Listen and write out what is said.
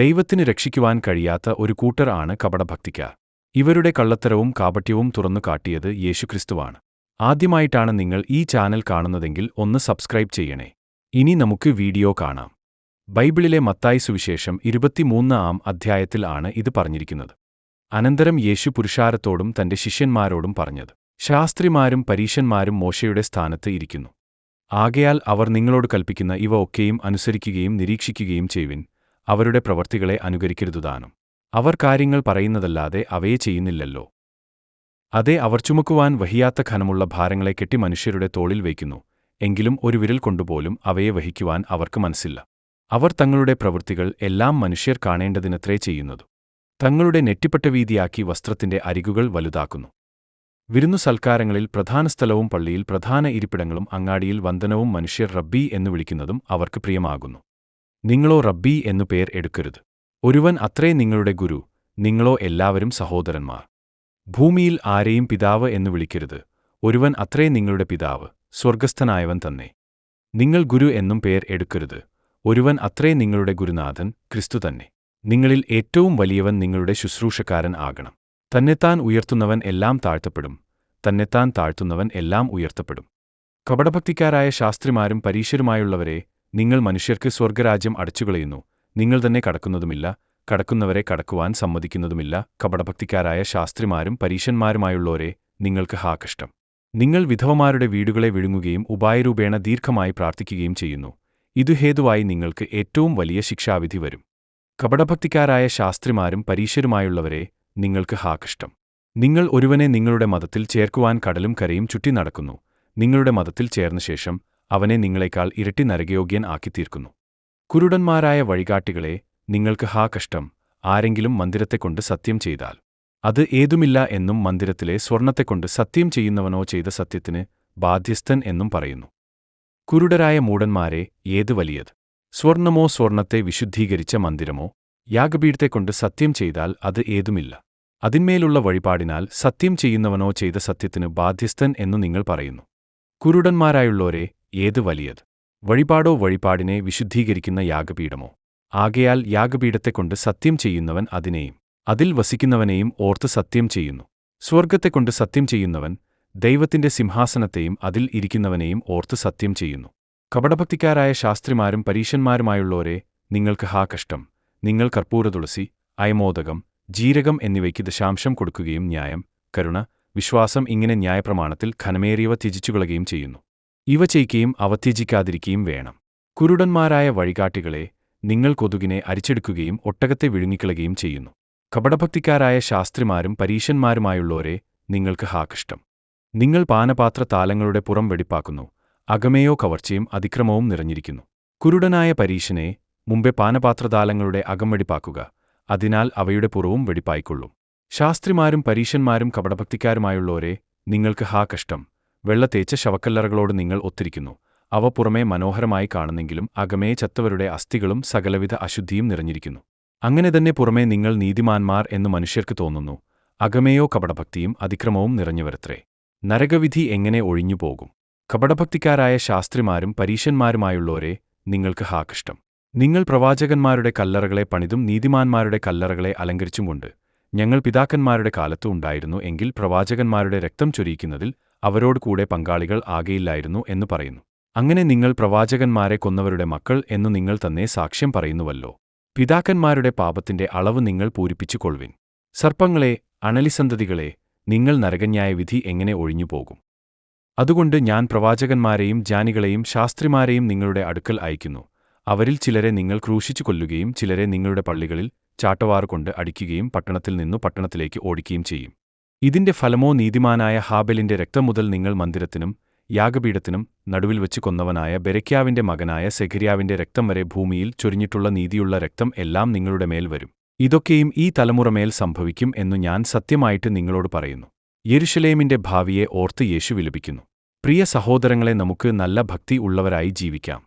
ദൈവത്തിന് രക്ഷിക്കുവാൻ കഴിയാത്ത ഒരു കൂട്ടർ ആണ് കപടഭക്തിക്കാർ ഇവരുടെ കള്ളത്തരവും കാപട്യവും തുറന്നു കാട്ടിയത് യേശുക്രിസ്തുവാണ്. ആദ്യമായിട്ടാണ് നിങ്ങൾ ഈ ചാനൽ കാണുന്നതെങ്കിൽ ഒന്ന് സബ്സ്ക്രൈബ് ചെയ്യണേ. ഇനി നമുക്ക് വീഡിയോ കാണാം. ബൈബിളിലെ മത്തായി സുവിശേഷം ഇരുപത്തിമൂന്ന് ആം അധ്യായത്തിൽ ആണ് ഇത് പറഞ്ഞിരിക്കുന്നത്. അനന്തരം യേശു പുരുഷാരത്തോടും തന്റെ ശിഷ്യന്മാരോടും പറഞ്ഞത്. ശാസ്ത്രിമാരും പരീശന്മാരും മോശയുടെ സ്ഥാനത്ത് ഇരിക്കുന്നു. ആകയാൽ അവർ നിങ്ങളോട് കൽപ്പിക്കുന്ന ഇവ ഒക്കെയും അനുസരിക്കുകയും നിരീക്ഷിക്കുകയും ചെയ്യുവിൻ. അവരുടെ പ്രവർത്തികളെ അനുകരിക്കരുതുതാനും. അവർ കാര്യങ്ങൾ പറയുന്നതല്ലാതെ അവയെ ചെയ്യുന്നില്ലല്ലോ. അതെ അവർ ചുമക്കുവാൻ വഹിയാത്ത ഖനമുള്ള ഭാരങ്ങളെ കെട്ടി മനുഷ്യരുടെ തോളിൽ വയ്ക്കുന്നു. എങ്കിലും ഒരു വിരൽ കൊണ്ടുപോലും അവയെ വഹിക്കുവാൻ അവർക്ക് മനസ്സില്ല. അവർ തങ്ങളുടെ പ്രവൃത്തികൾ എല്ലാം മനുഷ്യർ കാണേണ്ടതിനത്രേ ചെയ്യുന്നതു. തങ്ങളുടെ നെറ്റിപ്പട്ട വീതിയാക്കി വസ്ത്രത്തിന്റെ അരികുകൾ വലുതാക്കുന്നു. വിരുന്നു സൽക്കാരങ്ങളിൽ പ്രധാന സ്ഥലവും പള്ളിയിൽ പ്രധാന ഇരിപ്പിടങ്ങളും അങ്ങാടിയിൽ വന്ദനവും മനുഷ്യർ റബ്ബി എന്ന് വിളിക്കുന്നതും അവർക്ക് പ്രിയമാകുന്നു. നിങ്ങളോ റബ്ബി എന്നു പേർ എടുക്കരുത്. ഒരുവൻ അത്രേ നിങ്ങളുടെ ഗുരു നിങ്ങളോ എല്ലാവരും സഹോദരന്മാർ. ഭൂമിയിൽ ആരെയും പിതാവ് എന്നു വിളിക്കരുത്. ഒരുവൻ അത്രേ നിങ്ങളുടെ പിതാവ് സ്വർഗസ്ഥനായവൻ തന്നെ. നിങ്ങൾ ഗുരു എന്നും പേർ എടുക്കരുത്. ഒരുവൻ അത്രേ നിങ്ങളുടെ ഗുരുനാഥൻ ക്രിസ്തു തന്നെ. നിങ്ങളിൽ ഏറ്റവും വലിയവൻ നിങ്ങളുടെ ശുശ്രൂഷക്കാരൻ ആകണം. തന്നെത്താൻ ഉയർത്തുന്നവൻ എല്ലാം താഴ്ത്തപ്പെടും. തന്നെത്താൻ താഴ്ത്തുന്നവൻ എല്ലാം ഉയർത്തപ്പെടും. കപടഭക്തിക്കാരായ ശാസ്ത്രിമാരും പരീശരുമായുള്ളവരെ നിങ്ങൾ മനുഷ്യർക്ക് സ്വർഗരാജ്യം അടച്ചുകളയുന്നു. നിങ്ങൾ തന്നെ കടക്കുന്നതുമില്ല കടക്കുന്നവരെ കടക്കുവാൻ സമ്മതിക്കുന്നതുമില്ല. കപടഭക്തിക്കാരായ ശാസ്ത്രിമാരും പരീശന്മാരുമായുള്ളവരെ നിങ്ങൾക്ക് ഹാ കഷ്ടം. നിങ്ങൾ വിധവമാരുടെ വീടുകളെ വിഴുങ്ങുകയും ഉപായരൂപേണ ദീർഘമായി പ്രാർത്ഥിക്കുകയും ചെയ്യുന്നു. ഇതു ഹേതുവായി നിങ്ങൾക്ക് ഏറ്റവും വലിയ ശിക്ഷാവിധി വരും. കപടഭക്തിക്കാരായ ശാസ്ത്രിമാരും പരീശരുമായുള്ളവരെ നിങ്ങൾക്ക് ഹാ കഷ്ടം. നിങ്ങൾ ഒരുവനെ നിങ്ങളുടെ മതത്തിൽ ചേർക്കുവാൻ കടലും കരയും ചുറ്റി നടക്കുന്നു. നിങ്ങളുടെ മതത്തിൽ ചേർന്ന ശേഷം അവനെ നിങ്ങളെക്കാൾ ഇരട്ടി നരകയോഗ്യൻ ആക്കിത്തീർക്കുന്നു. കുരുടന്മാരായ വഴികാട്ടികളെ നിങ്ങൾക്ക് ഹാ കഷ്ടം ആരെങ്കിലും മന്ദിരത്തെക്കൊണ്ട് സത്യം ചെയ്താൽ. അത് ഏതുമില്ല എന്നും മന്ദിരത്തിലെ സ്വർണത്തെക്കൊണ്ട് സത്യം ചെയ്യുന്നവനോ ചെയ്ത സത്യത്തിന് ബാധ്യസ്ഥൻ എന്നും പറയുന്നു. കുരുടരായ മൂടന്മാരെ ഏത് വലിയത്? സ്വർണമോ സ്വർണത്തെ വിശുദ്ധീകരിച്ച മന്ദിരമോ? യാഗപീഠത്തെക്കൊണ്ട് സത്യം ചെയ്താൽ അത് ഏതുമില്ല. അതിന്മേലുള്ള വഴിപാടിനാൽ സത്യം ചെയ്യുന്നവനോ ചെയ്ത സത്യത്തിന് ബാധ്യസ്ഥൻ എന്നു നിങ്ങൾ പറയുന്നു. കുരുടന്മാരായുള്ളോരെ ഏത് വലിയത്? വഴിപാടോ വഴിപാടിനെ വിശുദ്ധീകരിക്കുന്ന യാഗപീഠമോ? ആകയാൽ യാഗപീഠത്തെക്കൊണ്ട് സത്യം ചെയ്യുന്നവൻ അതിനെയും അതിൽ വസിക്കുന്നവനെയും ഓർത്ത് സത്യം ചെയ്യുന്നു. സ്വർഗത്തെക്കൊണ്ട് സത്യം ചെയ്യുന്നവൻ ദൈവത്തിന്റെ സിംഹാസനത്തെയും അതിൽ ഇരിക്കുന്നവനെയും ഓർത്ത് സത്യം ചെയ്യുന്നു. കപടഭക്തിക്കാരായ ശാസ്ത്രിമാരും പരീഷന്മാരുമായുള്ളവരെ നിങ്ങൾക്ക് ഹാ കഷ്ടം നിങ്ങൾ കർപ്പൂരതുളസി അയമോദകം ജീരകം എന്നിവയ്ക്ക് ദശാംശം കൊടുക്കുകയും ന്യായം കരുണ വിശ്വാസം ഇങ്ങനെ ന്യായപ്രമാണത്തിൽ ഖനമേറിയവ ത്യജിച്ചുകളയുകയും ചെയ്യുന്നു. ഇവ ചെയ്യിക്കുകയും അവ ത്യജിക്കാതിരിക്കുകയും വേണം. കുരുടന്മാരായ വഴികാട്ടികളെ നിങ്ങൾ കൊതുകിനെ അരിച്ചെടുക്കുകയും ഒട്ടകത്തെ വിഴുങ്ങിക്കളയുകയും ചെയ്യുന്നു. കപടഭക്തിക്കാരായ ശാസ്ത്രിമാരും പരീഷന്മാരുമായുള്ളവരെ നിങ്ങൾക്ക് ഹാകിഷ്ടം നിങ്ങൾ പാനപാത്ര താലങ്ങളുടെ പുറം വെടിപ്പാക്കുന്നു. അകമേയോ കവർച്ചയും അതിക്രമവും നിറഞ്ഞിരിക്കുന്നു. കുരുടനായ പരീശനെ മുമ്പേ പാനപാത്രതാലങ്ങളുടെ അകം വെടിപ്പാക്കുക. അതിനാൽ അവയുടെ പുറവും വെടിപ്പായിക്കൊള്ളും. ശാസ്ത്രിമാരും പരീശന്മാരും കപടഭക്തിക്കാരുമായുള്ളവരെ നിങ്ങൾക്ക് ഹാ കഷ്ടം വെള്ള തേച്ച ശവക്കല്ലറകളോട് നിങ്ങൾ ഒത്തിരിക്കുന്നു. അവ പുറമേ മനോഹരമായി കാണുന്നെങ്കിലും അകമേ ചത്തവരുടെ അസ്ഥികളും സകലവിധ അശുദ്ധിയും നിറഞ്ഞിരിക്കുന്നു. അങ്ങനെ തന്നെ പുറമേ നിങ്ങൾ നീതിമാന്മാർ എന്ന് മനുഷ്യർക്ക് തോന്നുന്നു. അകമേയോ കപടഭക്തിയും അതിക്രമവും നിറഞ്ഞുവരത്രേ. നരകവിധി എങ്ങനെ ഒഴിഞ്ഞുപോകും കപടഭക്തിക്കാരായ ശാസ്ത്രിമാരും പരീഷന്മാരുമായുള്ളവരെ നിങ്ങൾക്ക് ഹാകിഷ്ടം നിങ്ങൾ പ്രവാചകന്മാരുടെ കല്ലറകളെ പണിതും നീതിമാന്മാരുടെ കല്ലറകളെ അലങ്കരിച്ചുമുണ്ട് ഞങ്ങൾ പിതാക്കന്മാരുടെ കാലത്തു ഉണ്ടായിരുന്നു എങ്കിൽ പ്രവാചകന്മാരുടെ രക്തം ചൊരിയിക്കുന്നതിൽ അവരോട് കൂടെ പങ്കാളികൾ ആകെയില്ലായിരുന്നു എന്ന് പറയുന്നു. അങ്ങനെ നിങ്ങൾ പ്രവാചകന്മാരെ കൊന്നവരുടെ മക്കൾ എന്നു നിങ്ങൾ തന്നെ സാക്ഷ്യം പറയുന്നുവല്ലോ. പിതാക്കന്മാരുടെ പാപത്തിന്റെ അളവ് നിങ്ങൾ പൂരിപ്പിച്ചുകൊള്ളുവിൻ. സർപ്പങ്ങളെ അണലിസന്തതികളെ നിങ്ങൾ നരകന്യായ വിധി എങ്ങനെ ഒഴിഞ്ഞുപോകും? അതുകൊണ്ട് ഞാൻ പ്രവാചകന്മാരെയും ജാനികളെയും ശാസ്ത്രിമാരെയും നിങ്ങളുടെ അടുക്കൽ അയക്കുന്നു അവരിൽ ചിലരെ നിങ്ങൾ ക്രൂശിച്ചു കൊല്ലുകയും ചിലരെ നിങ്ങളുടെ പള്ളികളിൽ ചാട്ടവാറുകൊണ്ട് അടിക്കുകയും പട്ടണത്തിൽ നിന്നു പട്ടണത്തിലേക്ക് ഓടിക്കുകയും ചെയ്യും. ഇതിന്റെ ഫലമോ നീതിമാനായ ഹാബെലിന്റെ രക്തം മുതൽ നിങ്ങൾ മന്ദിരത്തിനും യാഗപീഠത്തിനും നടുവിൽ വെച്ച് കൊന്നവനായ ബെരക്യാവിന്റെ മകനായ സെഖിരിയാവിന്റെ രക്തം വരെ ഭൂമിയിൽ ചൊരിഞ്ഞിട്ടുള്ള നീതിയുള്ള രക്തം എല്ലാം നിങ്ങളുടെ മേൽ വരും. ഇതൊക്കെയും ഈ തലമുറമേൽ സംഭവിക്കും എന്നു ഞാൻ സത്യമായിട്ട് നിങ്ങളോട് പറയുന്നു. യെരുഷലേമിന്റെ ഭാവിയെ ഓർത്ത് യേശു വിലപിക്കുന്നു. പ്രിയ സഹോദരങ്ങളെ നമുക്ക് നല്ല ഭക്തി ഉള്ളവരായി ജീവിക്കാം.